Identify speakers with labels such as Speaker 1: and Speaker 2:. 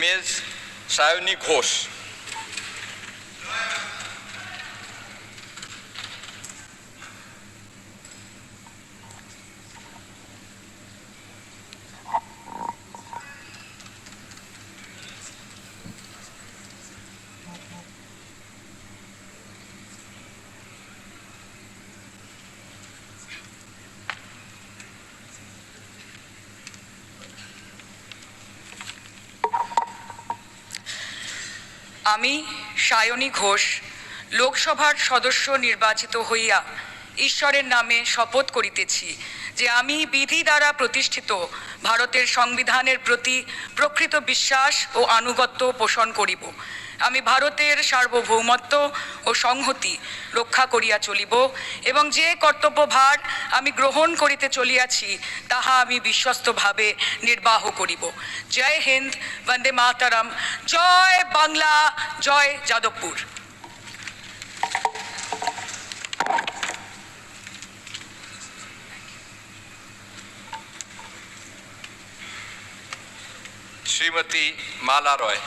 Speaker 1: Miss Sayani Ghosh
Speaker 2: আমি, সায়নী ঘোষ, লোকসভার সদস্য নির্বাচিত হইয়া ঈশ্বরের নামে শপথ করিতেছি যে আমি বিধি দ্বারা প্রতিষ্ঠিত ভারতের সংবিধানের প্রতি প্রকৃত বিশ্বাস ও আনুগত্য পোষণ করিব। আমি ভারতের সার্বভৌমত্ব ও সংহতি রক্ষা করিয়া চলিব এবং যে কর্তব্যভার আমি গ্রহণ করিতে চলিয়াছি, তাহা আমি বিশ্বস্তভাবে নির্বাহ করিব। জয় হিন্দ, বন্দে মাতারাম। জয় বাংলা, জয় যাদবপুর।
Speaker 1: শ্রীমতী মালা রয়।